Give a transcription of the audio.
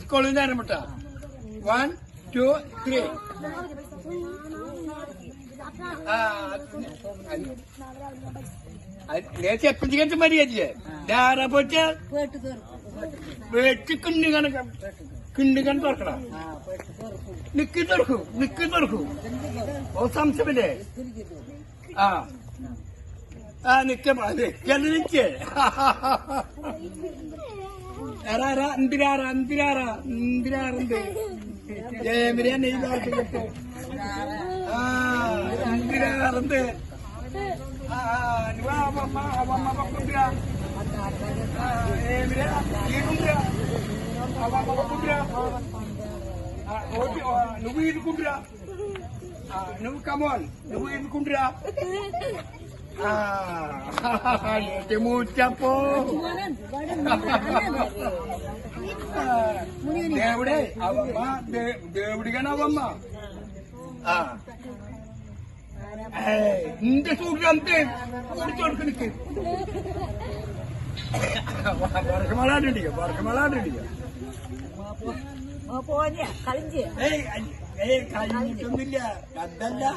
സ്കൂളിൽ നേരം വിട്ട വൺ ടു ത്രീ നേരത്തെ എപ്പിച്ചിട്ട് മര്യാദയില്ലേ? ധാരാ തീർക്കും വെച്ച് കിണ്ണി കണക്ക കിണ്ണി കണക്ക് തുറക്കണം. നിക്കി തുറക്കൂ നിക്കി തുറക്കൂ. ഓ സംശയമില്ലേ? ആ. ആ നിക്കേ നിക്ക്. రారా ఇందిరారా ఇందిరారా ఇందిరారా ఏమిరా నెయ్యి కావచ్చు ఇందిరారా అంతే నువ్వా అమ్మమ్మ అమ్మమ్మ పక్కుందిరా ఏమిరా ఏడుందిరా అమ్మమ్మ పక్కుందిరా నువ్వు ఇరుకుంటురా నువ్వు కమోన్ నువ్వు ఇరుకుంటురా Ah, te mucha po. దేవుడే అవమ్మ దేవుడిగానే అవమ్మ ఇంత చూడు అంతే కూర్చోడుకునికి వరకమలాడండి వరకమలాడండి కలిసి కలిసి తొమ్మిది పెద్దల్లా